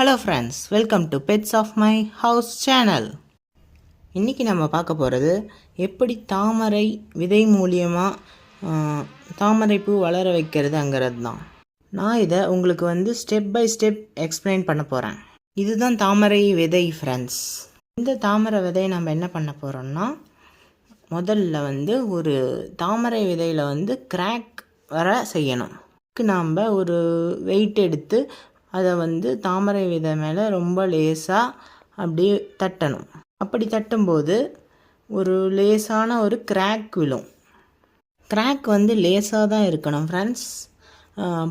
Hello friends welcome to pets of my house channel இன்றைக்கி நம்ம பார்க்க போகிறது எப்படி தாமரை விதை மூலியமாக தாமரை பூ வளர வைக்கிறதுங்கிறது தான் நான் இதை உங்களுக்கு வந்து ஸ்டெப் பை ஸ்டெப் எக்ஸ்பிளைன் பண்ண போகிறேன் இதுதான் தாமரை விதை ஃப்ரெண்ட்ஸ் இந்த தாமரை விதையை நம்ம என்ன பண்ண போகிறோம்னா முதல்ல வந்து ஒரு தாமரை விதையில் வந்து கிராக் வர செய்யணும். அதுக்கு நாம் ஒரு வெயிட் எடுத்து அதை வந்து தாமரை விதை மேலே ரொம்ப லேசாக அப்படியே தட்டணும். அப்படி தட்டும்போது ஒரு லேசான ஒரு கிராக் விழும். கிராக் வந்து லேசாக தான் இருக்கணும் ஃப்ரெண்ட்ஸ்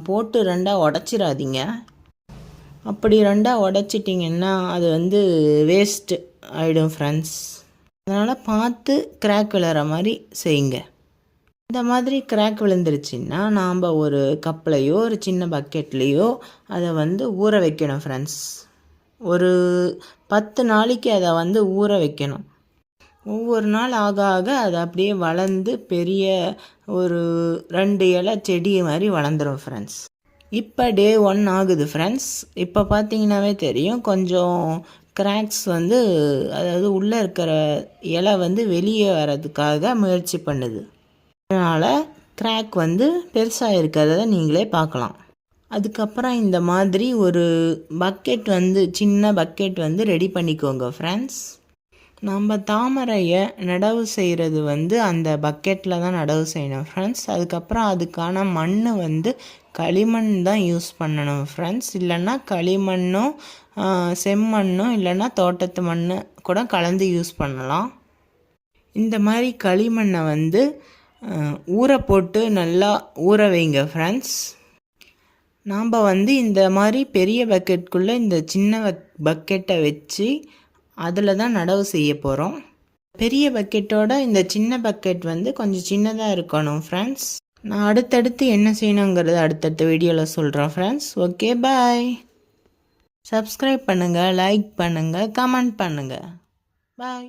போட்டு ரெண்டாக உடச்சிடாதீங்க. அப்படி ரெண்டாக உடச்சிட்டிங்கன்னா அது வந்து வேஸ்ட் ஆகிடும் ஃப்ரெண்ட்ஸ் அதனால் பார்த்து கிராக் விழுற மாதிரி செய்யுங்க. இந்த மாதிரி கிராக் விழுந்துருச்சுன்னா நாம் ஒரு கப்லையோ ஒரு சின்ன பக்கெட்லேயோ அதை வந்து ஊற வைக்கணும் ஃப்ரெண்ட்ஸ் ஒரு பத்து நாளைக்கு அதை வந்து ஊற வைக்கணும். ஒவ்வொரு நாள் ஆக ஆக அது அப்படியே வளர்ந்து பெரிய ஒரு ரெண்டு இலை செடி மாதிரி வளர்ந்துடும் ஃப்ரெண்ட்ஸ் இப்போ டே ஒன் ஆகுது ஃப்ரெண்ட்ஸ் இப்போ பார்த்தீங்கன்னாவே தெரியும் கொஞ்சம் கிராக்ஸ் வந்து அதாவது உள்ளே இருக்கிற இலை வந்து வெளியே வர்றதுக்காக முயற்சி பண்ணுது. அதனால் கிராக் வந்து பெருசாக இருக்கிறத நீங்களே பார்க்கலாம். அதுக்கப்புறம் இந்த மாதிரி ஒரு பக்கெட் வந்து சின்ன பக்கெட் வந்து ரெடி பண்ணிக்கோங்க ஃப்ரெண்ட்ஸ் நம்ம தாமரையை நடவு செய்கிறது வந்து அந்த பக்கெட்டில் தான் நடவு செய்யணும் ஃப்ரெண்ட்ஸ் அதுக்கப்புறம் அதுக்கான மண் வந்து களிமண் தான் யூஸ் பண்ணணும் ஃப்ரெண்ட்ஸ் இல்லைன்னா களிமண்ணும் செம்மண்ணும் இல்லைன்னா தோட்டத்து மண் கூட கலந்து யூஸ் பண்ணலாம். இந்த மாதிரி களிமண்ணை வந்து ஊற போட்டு நல்லா ஊற வைங்க ஃப்ரெண்ட்ஸ் நாம் வந்து இந்த மாதிரி பெரிய பக்கெட்டுக்குள்ளே இந்த சின்ன பக்கெட்டை வச்சு அதில் தான் நடவு செய்ய போகிறோம் பெரிய பக்கெட்டோட இந்த சின்ன பக்கெட் வந்து கொஞ்சம் சின்னதாக இருக்கணும் ஃப்ரெண்ட்ஸ் நான் அடுத்தடுத்து என்ன செய்யணுங்கிறது அடுத்தடுத்த வீடியோவில் சொல்கிறேன் ஃப்ரெண்ட்ஸ் ஓகே பாய் சப்ஸ்கிரைப் பண்ணுங்கள் லைக் பண்ணுங்கள் கமெண்ட் பண்ணுங்கள் பாய்